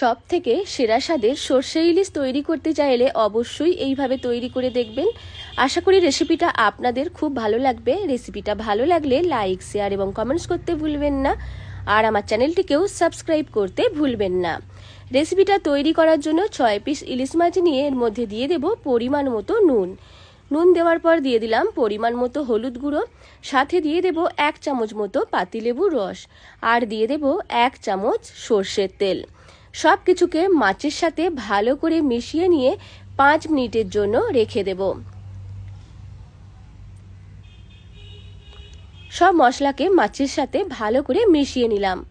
সব থেকে সেরা স্বাদের সর্ষে ইলিশ তৈরি করতে চাইলে অবশ্যই এইভাবে তৈরি করে দেখবেন। আশা করি রেসিপিটা আপনাদের খুব ভালো লাগবে। রেসিপিটা ভালো লাগলে লাইক, শেয়ার এবং কমেন্টস করতে ভুলবেন না। আর আমার চ্যানেলটিকেও সাবস্ক্রাইব করতে ভুলবেন না। রেসিপিটা তৈরি করার জন্য ছয় পিস ইলিশ মাছ নিয়ে এর মধ্যে দিয়ে দেব পরিমাণ মতো নুন। নুন দেওয়ার পর দিয়ে দিলাম পরিমাণ মতো হলুদ গুঁড়ো। সাথে দিয়ে দেব এক চামচ মতো পাতিলেবুর রস। আর দিয়ে দেব এক চামচ সর্ষের তেল। সব কিছুকে মাছের সাথে ভালো করে মিশিয়ে নিয়ে পাঁচ মিনিটের জন্য রেখে দেব। সব মশলাকে মাছের সাথে ভালো করে মিশিয়ে নিলাম।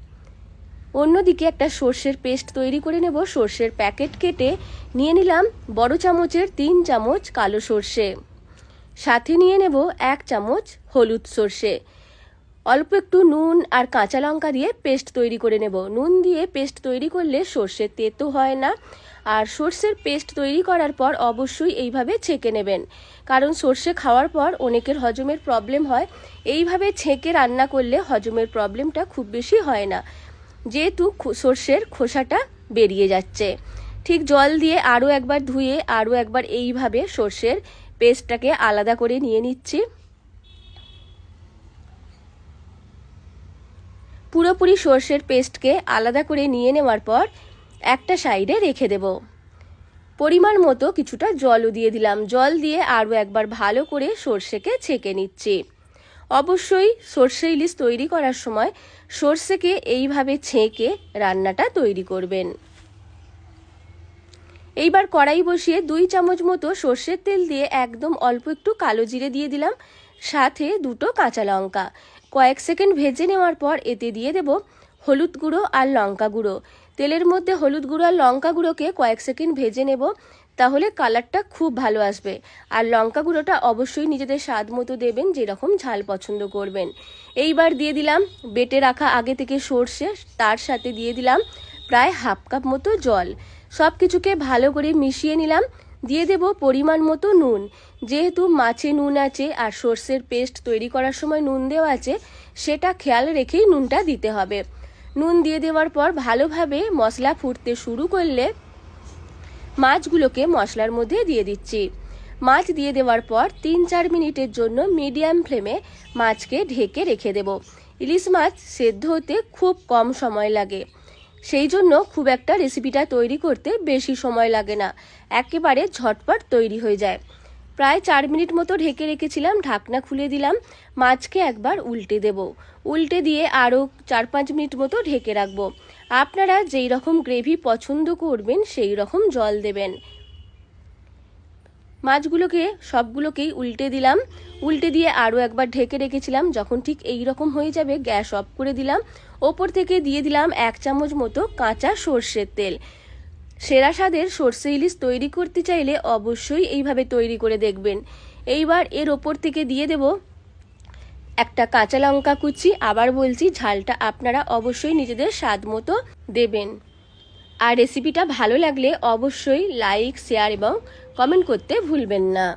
অন্যদিকে একটা সর্ষের পেস্ট তৈরি করে নেব। সর্ষের প্যাকেট কেটে নিয়ে নিলাম বড় চামচের তিন চামচ কালো সর্ষে। সাথে নিয়ে নেব এক চামচ হলুদ সর্ষে। অল্প একটু নুন আর কাঁচা লঙ্কা দিয়ে পেস্ট তৈরি করে নেব। নুন দিয়ে পেস্ট তৈরি করলে সর্ষের তেতো হয় না। আর সর্ষের পেস্ট তৈরি করার পর অবশ্যই এইভাবে ছেঁকে নেবেন। কারণ সর্ষে খাওয়ার পর অনেকের হজমের প্রবলেম হয়। এইভাবে ছেঁকে রান্না করলে হজমের প্রবলেমটা খুব বেশি হয় না। যেহেতু সর্ষের খোসাটা বেরিয়ে যাচ্ছে। ঠিক জল দিয়ে আরও একবার ধুয়ে, আরও একবার এইভাবে সর্ষের পেস্টটাকে আলাদা করে নিয়ে নিচ্ছি। পুরোপুরি সর্ষের পেস্টকে আলাদা করে নিয়ে নেওয়ার পর একটা সাইডে রেখে দেব। পরিমাণ মতো কিছুটা জলও দিয়ে দিলাম। জল দিয়ে আরও একবার ভালো করে সর্ষেকে ছেঁকে নিচ্ছি। অবশ্যই সর্ষে ইলিশ তৈরি করার সময় সর্ষেকে এইভাবে ছেঁকে রান্নাটা তৈরি করবেন। এইবার কড়াই বসিয়ে দুই চামচ মতো সর্ষের তেল দিয়ে একদম অল্প একটু কালো জিরে দিয়ে দিলাম। সাথে দুটো কাঁচা লঙ্কা। কয়েক সেকেন্ড ভেজে নেওয়ার পর এতে দিয়ে দেব হলুদ গুঁড়ো আর লঙ্কা গুঁড়ো। তেলের মধ্যে হলুদ গুঁড়ো আর লঙ্কা গুঁড়োকে কয়েক সেকেন্ড ভেজে নেব, তাহলে কালারটা খুব ভালো আসবে। আর লঙ্কা গুঁড়োটা অবশ্যই নিজেদের স্বাদ মতো দেবেন যেরকম ঝাল পছন্দ করবেন। এইবার দিয়ে দিলাম বেটে রাখা আগে থেকে সর্ষে, তার সাথে দিয়ে দিলাম প্রায় হাফ কাপ মতো জল। সব কিছুকে ভালো করে মিশিয়ে নিলাম। দিয়ে দেব পরিমাণ মতো নুন। যেহেতু মাছে নুন আছে আর সর্ষের পেস্ট তৈরি করার সময় নুন দেওয়া আছে, সেটা খেয়াল রেখেই নুনটা দিতে হবে। নুন দিয়ে দেওয়ার পর ভালোভাবে মশলা ফুটতে শুরু করলে মাছগুলোকে মশলার মধ্যে দিয়ে দিচ্ছি। মাছ দিয়ে দেওয়ার পর তিন চার মিনিটের জন্য মিডিয়াম ফ্লেমে মাছকে ঢেকে রেখে দেব। ইলিশ মাছ সেদ্ধ হতে খুব কম সময় লাগে। সেই জন্য খুব একটা রেসিপিটা তৈরি করতে বেশি সময় লাগে না। একেবারে ঝটপট তৈরি হয়ে যায়। প্রায় চার মিনিট মতো ঢেকে রেখেছিলাম, ঢাকনা খুলে দিলাম, মাছকে একবার উল্টে দেব। উল্টে দিয়ে আরও চার পাঁচ মিনিট মতো ঢেকে রাখব। আপনারা যেই রকম গ্রেভি পছন্দ করবেন, সেই রকম জল দেবেন। মাছগুলোকে সবগুলোকেই উল্টে দিলাম। উল্টে দিয়ে আরও একবার ঢেকে রেখেছিলাম। যখন ঠিক এই রকম হয়ে যাবে, গ্যাস অফ করে দিলাম। ওপর থেকে দিয়ে দিলাম এক চামচ মতো কাঁচা সর্ষের তেল। সেরা স্বাদের সর্ষে ইলিশ তৈরি করতে চাইলে অবশ্যই এইভাবে তৈরি করে দেখবেন। এইবার এর ওপর থেকে দিয়ে দেব একটা কাঁচা লঙ্কা কুচি। আবার বলছি, ঝালটা আপনারা অবশ্যই নিজেদের স্বাদ মতো দেবেন। আর রেসিপিটা ভালো লাগলে অবশ্যই লাইক শেয়ার এবং কমেন্ট করতে ভুলবেন না।